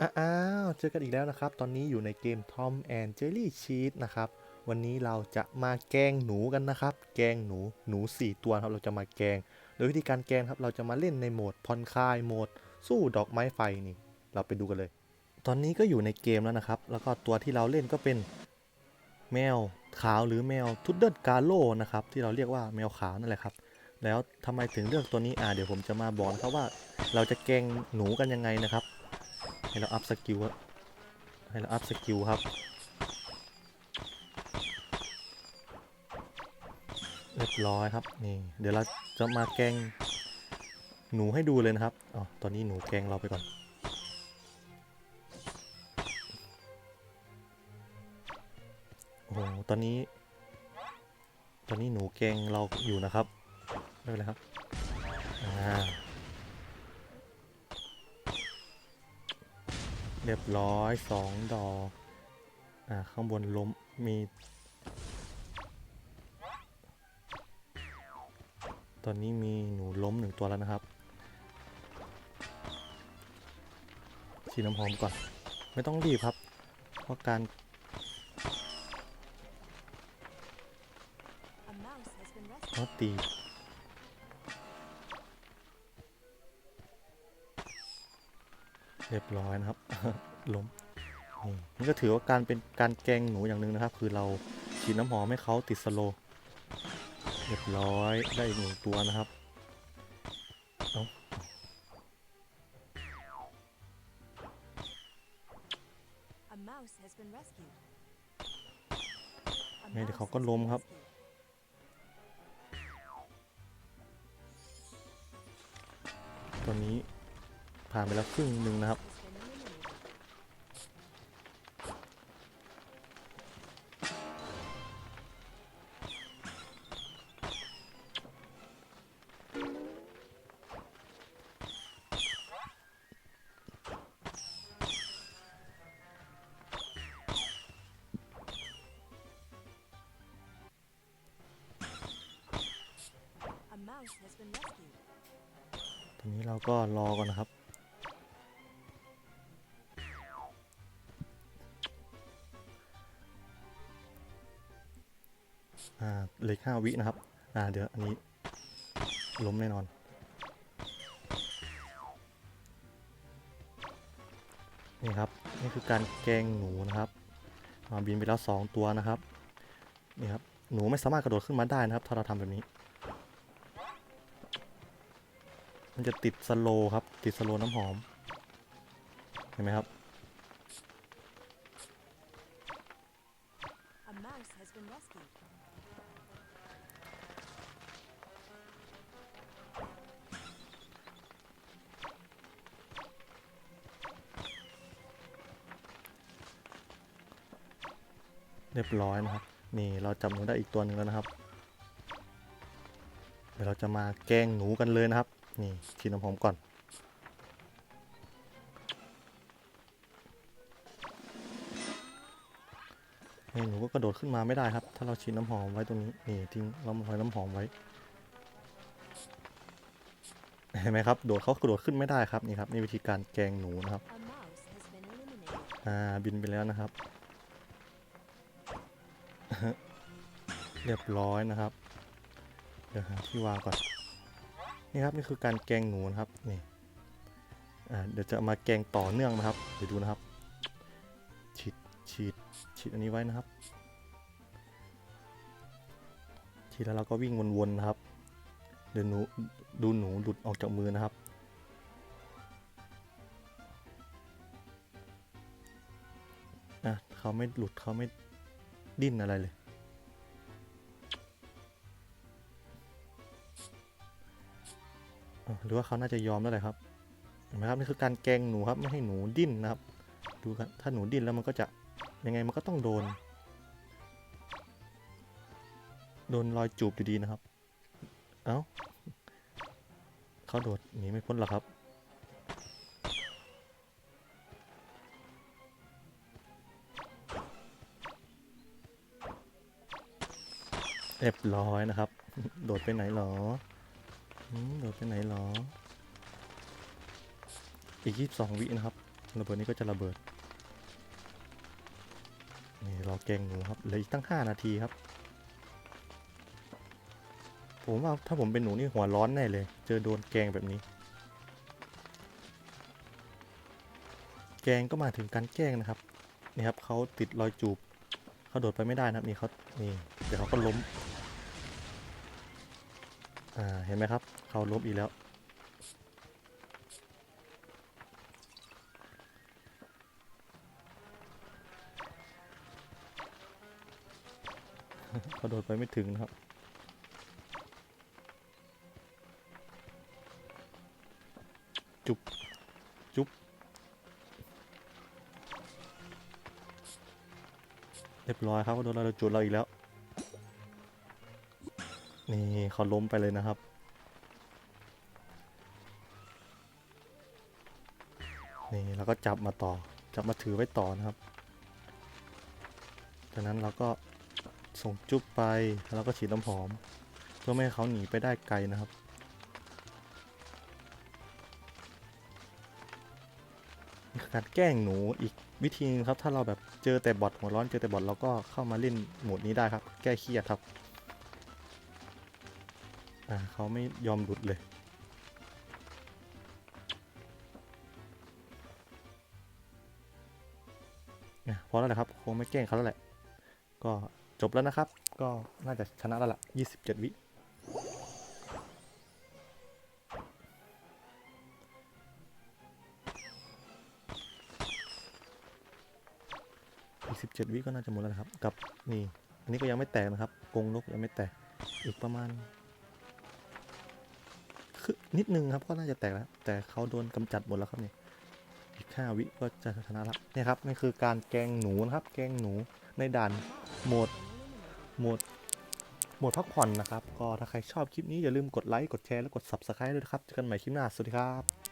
อ้าวเจอกันอีกแล้วนะครับ ตอนนี้อยู่ในเกม Tom and Jerry Cheat นะครับ วันนี้เราจะมาแกงหนูกันนะครับ แกงหนูหนู 4 ตัวครับเราจะมาแกง โดยวิธีการแกงครับเราจะมาเล่นในโหมดผ่อนคลายโหมด สู้ดอกไม้ไฟนี่ เราไปดูกันเลย ตอนนี้ก็อยู่ในเกมแล้วนะครับ แล้วก็ตัวที่เราเล่นก็เป็นแมวขาวหรือแมวทุดเดิลกาโลนะครับที่เราเรียกว่าแมวขาวนั่นแหละครับ แล้วทำไมถึงเลือกตัวนี้อ่าเดี๋ยวผมจะมาบอกนะครับว่า เราจะแกงหนูกันยังไงนะครับ ให้เราอัพสกิลให้เราอัพสกิลครับเรียบร้อยครับนี่เดี๋ยวเราจะมาแกล้งหนูให้ดูเลยนะครับอ๋อตอนนี้หนูแกล้งเราไปก่อนโอ้โหตอนนี้ ตอนนี้หนูแกล้งเราอยู่นะครับไม่เป็นไรครับอ่า เรียบร้อยสองดอก อ่า ข้างบนล้มมี ตอนนี้มีหนูล้มหนึ่งตัวแล้วนะครับฉีดน้ำหอมก่อน ไม่ต้องรีบครับ เพราะการเขาตี รียบร้อยนะครับล้มนี่นี่ก็ถือว่าการเป็นการแกล้งหนูอย่างหนึ่งนะครับ คือเราฉีดน้ำหอมให้เขาติดสโลว์เรียบร้อยได้อีกหนึ่งตัวนะครับเอ้า A mouse has been rescued. A ไงเดี๋ยว mouse เขาก็ has ล้ม been ครับ rescued. ตอนนี้ ผ่านไปแล้วครึ่งหนึ่งนะครับ Has been eliminated. 'A mouse has been rescued. ตอนนี้เราก็รอก่อนนะครับ เลืออกห้าวินะครับ อ่า เดี๋ยวอันนี้ ล้มแน่นอน นี่ครับ นี่คือการแกงหนูนะครับบินไปแล้วสองตัวนะครับ นี่ครับ หนูไม่สามารถกระโดดขึ้นมาได้นะครับ ถ้าเราทำแบบนี้ มันจะติดสโลครับ ติดสโลน้ำหอม เห็นไหมครับ เรียบร้อยนะครับ นี่เราจับหนูได้อีกตัวหนึ่งแล้วนะครับ เดี๋ยวเราจะมาแกล้งหนูกันเลยนะครับ นี่ฉีดน้ำหอมก่อนนี่หนูก็กระโดดขึ้นมาไม่ได้ครับ ถ้าเราฉีดน้ำหอมไว้ตรงนี้ นี่ทิ้งเราไว้น้ำหอมไว้ เห็นไหมครับ โดดเขากระโดดขึ้นไม่ได้ครับ นี่ครับ นี่วิธีการแกงหนูนะครับ อ่า บินไปแล้วนะครับ เรียบร้อยนะครับ เดี๋ยวหาที่วางก่อน นี่ครับนี่คือการแกงหนูนะครับ นี่เดี๋ยวจะมาแกงต่อเนื่องนะครับ เดี๋ยวดูนะครับ ฉีด ฉีด ฉีดอันนี้ไว้นะครับ ฉีดแล้วเราก็วิ่งวนๆนะครับ เดี๋ยวหนูดูหนูหลุดออกจากมือนะครับอะเขาไม่หลุดเขาไม่ ดิ้นอะไรเลย หรือว่าเขาน่าจะยอมแล้วแหละครับเห็นไหมครับนี่คือการแกงหนูครับไม่ให้หนูดิ้นนะครับ ดูครับถ้าหนูดิ้นแล้วมันก็จะยังไงมันก็ต้องโดน โดนรอยจูบอยู่ดีนะครับ เอ้าเขาโดดหนีไม่พ้นหรอกครับ เรียบร้อยนะครับ โดดไปไหนหรอ โดดไปไหนหรอ อีก22วินะครับ ระเบิดนี้ก็จะระเบิด นี่รอแกงหนูครับ เหลืออีกตั้ง5นาทีครับ ผมว่าถ้าผมเป็นหนูนี่หัวร้อนแน่เลย เจอโดนแกงแบบนี้ แกงก็มาถึงการแกล้งนะครับ นี่ครับเขาติดรอยจูบเขาโดดไปไม่ได้นะครับนี่เขานี่เดี๋ยวเขาก็ล้ม อ่า เห็นไหมครับ เขาล้มอีกแล้ว เขาโดดไปไม่ถึงนะครับจุบจุบเรียบร้อยครับเขาโดนเราจุดเราอีกแล้ว นี่เขาล้มไปเลยนะครับ นี่เราก็จับมาต่อ จับมาถือไว้ต่อนะครับ จากนั้นเราก็ส่งจุ๊บไปแล้วก็ฉีดน้ำหอม เพื่อไม่ให้เขาหนีไปได้ไกลนะครับการแกล้งหนูอีกวิธีนึงครับ ถ้าเราแบบเจอแต่บอทหัวร้อนเจอแต่บอทเราก็เข้ามาเล่นโหมดนี้ได้ครับ แก้เครียดครับ อ่าเขาไม่ยอมหลุดเลยเนี่ยพอแล้วแหละครับ คงไม่แกล้งเขาแล้วแหละ ก็จบแล้วนะครับ ก็น่าจะชนะแล้วล่ะ 27 วิ อีก17วิก็น่าจะหมดแล้วนะครับ กับนี่ อันนี้ก็ยังไม่แตกนะครับ กงนกยังไม่แตก อีกประมาณ นิดนึงครับก็น่าจะแตกแล้ว แต่เขาโดนกำจัดหมดแล้วครับเนี่ยอีกห้าวิก็จะชนะละเนี่ยครับนี่คือการแกงหนูนะครับ แกงหนูในด่านโหมดโหมดโหมดพักผ่อนนะครับ ก็ถ้าใครชอบคลิปนี้อย่าลืมกดไลค์กดแชร์และกด Subscribe ด้วยนะครับเจอกันใหม่คลิปหน้าสวัสดีครับ